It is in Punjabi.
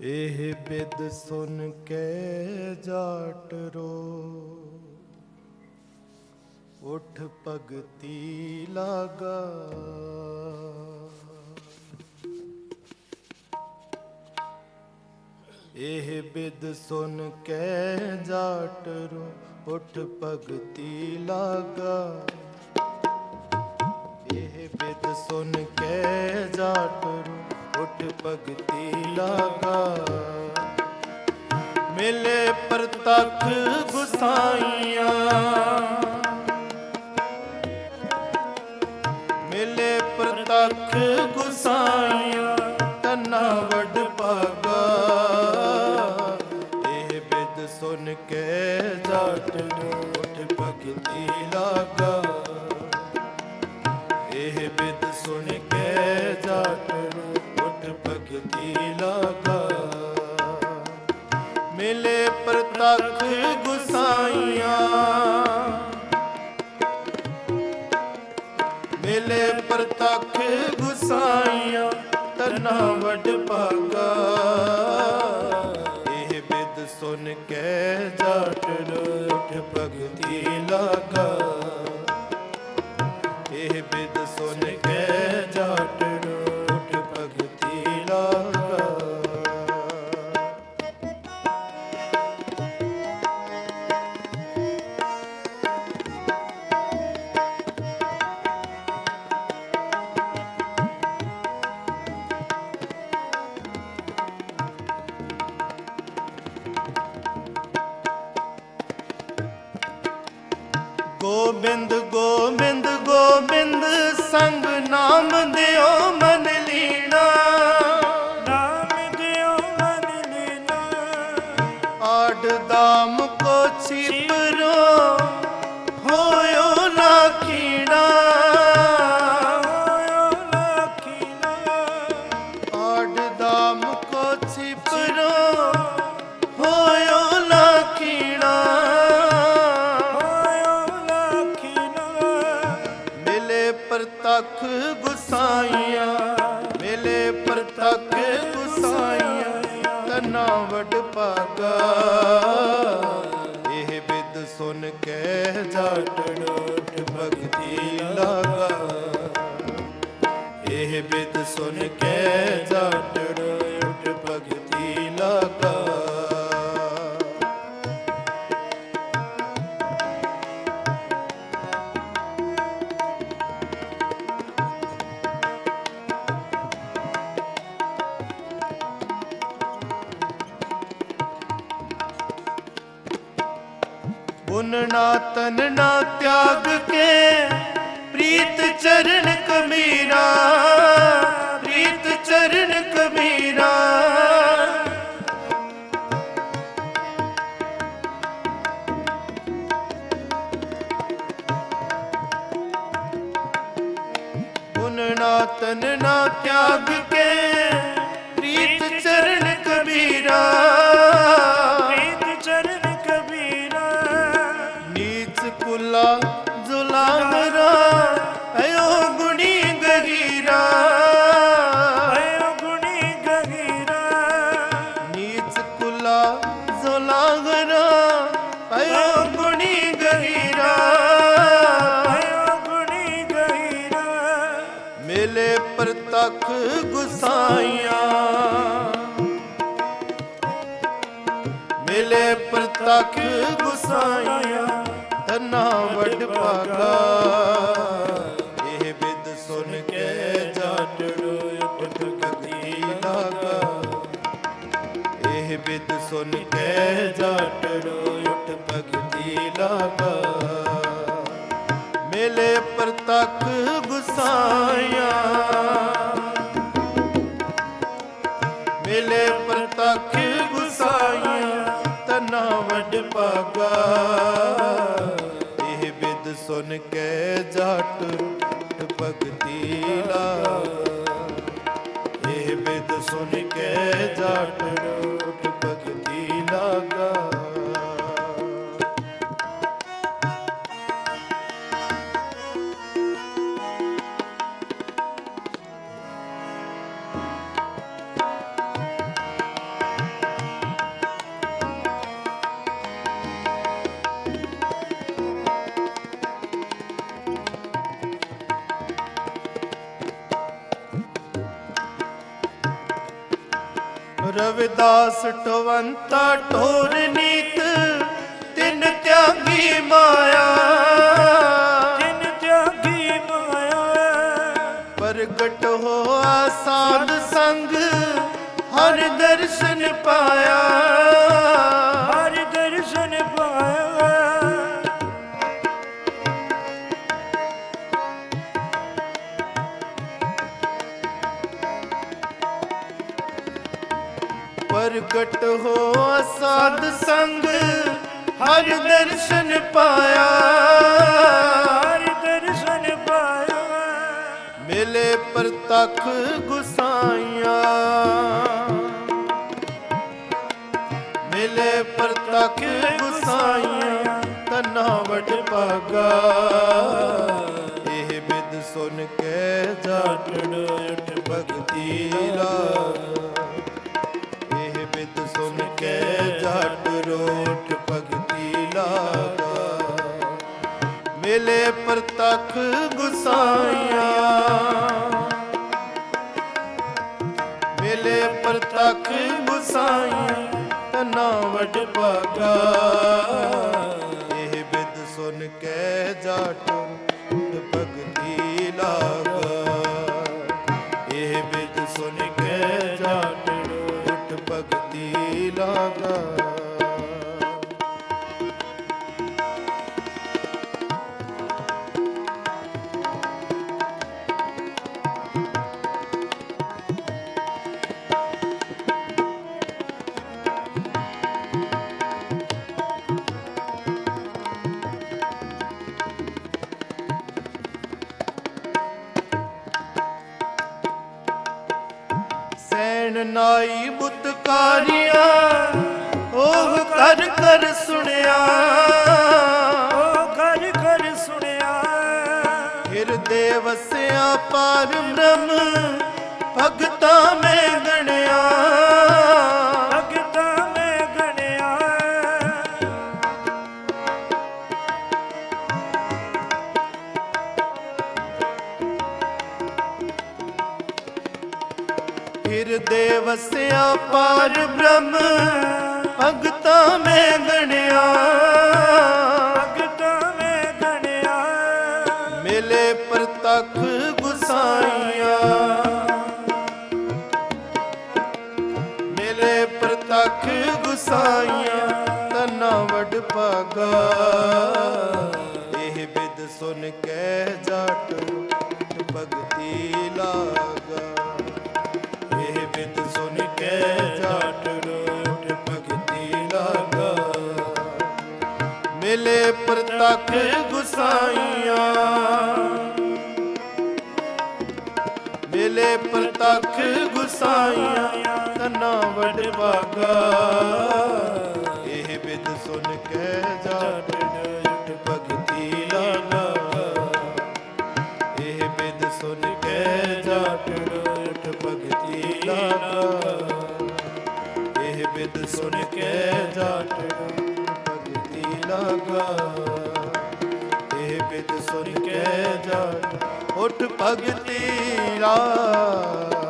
ਇਹ ਬਿਦ ਸੁਨ ਕੇ ਜਾਟ ਰੋ। ਉਠ ਭਗਤੀ ਲਾਗਾ। ਇਹ ਬਿਦ ਸੁਨ ਕੇ ਜਾਟ ਰੋ। ਉਠ ਭਗਤੀ ਲਾਗਾ। ਇਹ ਬਿਦ ਸੁਨ ਕੇ ਜਾਟ ਰੂ। ਉਠ ਭਗਤੀ ਲਾਗਾ। ਮਿਲੇ ਪ੍ਰਤੱਖ ਗੁਸਾਈਆਂ। ਮਿਲੇ ਪ੍ਰਤੱਖ ਗੁਸਾਈਆਂ ਤਨਾ ਵੱਡ ਭਾਗਾ। ਇਹ ਬਿਦ ਸੁਣ ਕੇ ਜਾਟ ਰੂ ਉਠ ਭਗਤੀ ਲਾਗਾ। ਇਹ ਬਿਦ ਸੁਣ ਕੇ ਉਠ ਭਗਤੀ ਲਾਗਾ ਮਿਲੇ ਪ੍ਰਤੱਖ ਗੁਸਾਈਆਂ। ਮਿਲੇ ਪ੍ਰਤੱਖ ਗੁਸਾਈਆਂ, ਤਨਾ ਵਡ ਭਾਗਾ। ਇਹ ਬਿਦ ਸੁਣ ਕੇ ਜਾਟ ਨੂੰ ਭਗਤੀ ਲਾਗਾ। ਗੋਬਿੰਦ ਗੋਬਿੰਦ ਗੋਬਿੰਦ ਸੰਗ ਨਾਮ ਦਿਓ ਮਨ ਲੀਣਾ ਨਾਮ ਦਿਓ ਮਨ ਲੈਣਾ ਆਡ ਦਾਮ ਕੋ ਛਿਪਰੋ ਹੋਇਓ ਨਾ ਕੀੜਾ ਹੋਇਓ ਲਖੀਨਾ ਆਡ ਦਾਮ ਕੋ ਛਿਪਰੋ ਭਾਗਾ। ਇਹ ਬਿਦ ਸੁਣ ਕੇ ਜਾਟਣ ਡੋਟ ਭਗਤੀ ਲਾਗਾ। ਇਹ ਬਿਦ ਸੁਣ ਕੇ ਜਾਟ ਤਨ ਨਾ ਤਿਆਗ ਕੇ। ਪ੍ਰੀਤ ਚਰਨ ਕਮੀਰਾ ਪ੍ਰੀਤ ਚਰਨ ਕਮੀਰਾ ਬੁਨਣਾ ਤਨਣਾ ਤਿਆਗ ਕੇ ਪ੍ਰੀਤ ਗੁਸਾਈਆਂ। ਮਿਲੇ ਪ੍ਰਤੱਖ ਗੁਸਾਈਆਂ ਤਨਾ ਵੱਡ ਭਾਗਾ। ਇਹ ਬਿਦ ਸੁਣ ਕੇ ਜਾਟ ਰੋਟ ਗਤੀ ਲਾਗਾ। ਇਹ ਬਿਦ ਸੁਣ ਕੇ ਜਾਟ ਰੋਟ ਭਗਤੀ ਲਾਗਾ। ਮਿਲੇ ਪ੍ਰਤੱਖ ਗੁਸਾਈਆਂ ਰਵਿਦਾਸ ਟਵੰਤਾ ਠੋਰ ਨੀਤ ਤਿੰਨ ਤਿਆਗੀ ਮਾਇਆ। ਜਿਨ ਤਿਆਗੀ ਮਾਇਆ। ਪ੍ਰਗਟ ਹੋਆ ਸਾਧ ਸੰਗ ਹਰ ਦਰਸ਼ਨ ਪਾਇਆ। ਪ੍ਰਗਟ ਹੋਆ ਸਾਧ ਸੰਗ ਹਰ ਦਰਸ਼ਨ ਪਾਇਆ। ਹਰ ਦਰਸ਼ਨ ਪਾਇਆ। ਮਿਲੇ ਪ੍ਰਤਖ ਗੁਸਾਈਆਂ ਜੱਟ ਰੋਟ ਭਗਤੀ ਲਾਗਾ। ਮਿਲੇ ਪ੍ਰਤਖ ਗੁਸਾਇਆ ਮਿਲੇ ਪ੍ਰਤਖ ਗੁਸਾਈਆਂ ਤਨਾ ਵਡ ਭਾਗਾ। ਇਹ ਬਿਦ ਸੁਨ ਕੇ ਜਾਟ ਭਗਤੀ ਲਾਗਾ। ਇਹ ਬਿਦ ਸੁਨ ਕੇ ਜਾਟ ਭਗਤੀ ਲਾਗਾ। ਨਾਈ ਬੁੱਤਕਾਰੀਆਂ ਉਹ ਕਰ ਕਰ ਸੁਣਿਆ। ਉਹ ਘਰ ਘਰ ਸੁਣਿਆ। ਹਿਰਦੇ ਵਸਿਆ ਪਾਰ ਬ੍ਰਹਮ ਭਗਤਾ ਮੈਂ ਗਣਿਆ। ਹਿਰਦੇ ਵਸਿਆ ਪਾਰ ਬ੍ਰਹਮ ਭਗਤਾ ਮੈਂ ਗਣਿਆ। ਭਗਤਾ ਮੈਂ ਗਣਿਆ। ਮਿਲੇ ਪ੍ਰਤਖ ਗੁਸਾਈਆਂ। ਮਿਲੇ ਪ੍ਰਤਖ ਗੁਸਾਈਆਂ ਤਨਾ ਵਡ ਭਾਗਾ। ਇਹ ਬਿਦ ਸੁਨ ਕੇ ਜਾਟ ਭਗਤੀ ਲਾਗਾ। ਜਾਟ ਰੋਟ ਭਗਤੀ ਲਾਗਾ। ਮਿਲੇ ਪ੍ਰਤਖ ਗੁਸਾਈਆਂ। ਮਿਲੇ ਪ੍ਰਤਖ ਗੁਸਾਈਆਂ ਤਨਾ ਵਡ ਲਾਗਾ। ਇਹ ਬਿਦ ਸੁਨ ਕੇ ਜਾਟ ਉਠ ਭਗਤੀ ਲਾਗਾ